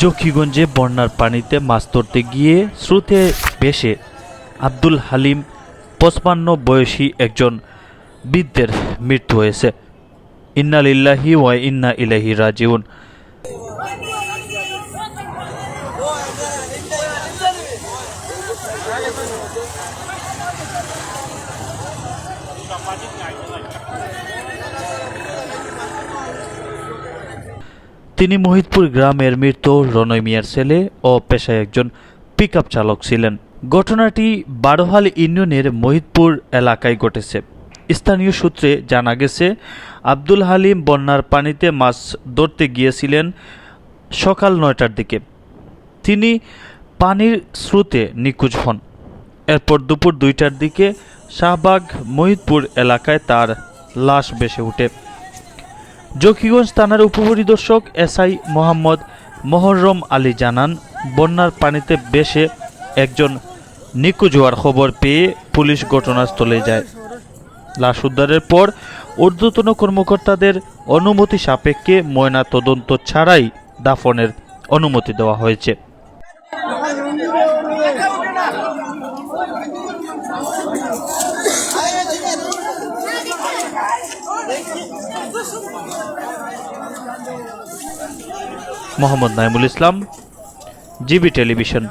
জকিগঞ্জে বন্যার পানিতে মাছ ধরতে গিয়ে স্রোতে ভেসে আব্দুল হালিম পঁচপান্ন বয়সী একজন বৃদ্ধের মৃত্যু হয়েছে। ইন্না লিল্লাহি ওয়া ইন্না ইলাহি রাজিউন। তিনি মহিতপুর গ্রামের মৃত রনয় মিয়ার ছেলে ও পেশায় একজন পিকআপ চালক ছিলেন। ঘটনাটি বারোহাল ইউনিয়নের মহিতপুর এলাকায় ঘটেছে। স্থানীয় সূত্রে জানা গেছে, আব্দুল হালিম বন্যার পানিতে মাছ ধরতে গিয়েছিলেন সকাল নয়টার দিকে। তিনি পানির স্রোতে নিখোঁজ হন। এরপর দুপুর দুইটার দিকে শাহবাগ মহিতপুর এলাকায় তার লাশ বেসে ওঠে জকিগঞ্জ থানার উপপরিদর্শক এসআই মোহাম্মদ মোহররম আলী জানান, বন্যার পানিতে বেশে একজন নিখোঁজ হওয়ার খবর পেয়ে পুলিশ ঘটনাস্থলে যায়। লাশ উদ্ধারের পর ঊর্ধ্বতন কর্মকর্তাদের অনুমতি সাপেক্ষে ময়না তদন্ত ছাড়াই দাফনের অনুমতি দেওয়া হয়েছে। Mohammad Naimul Islam GB television.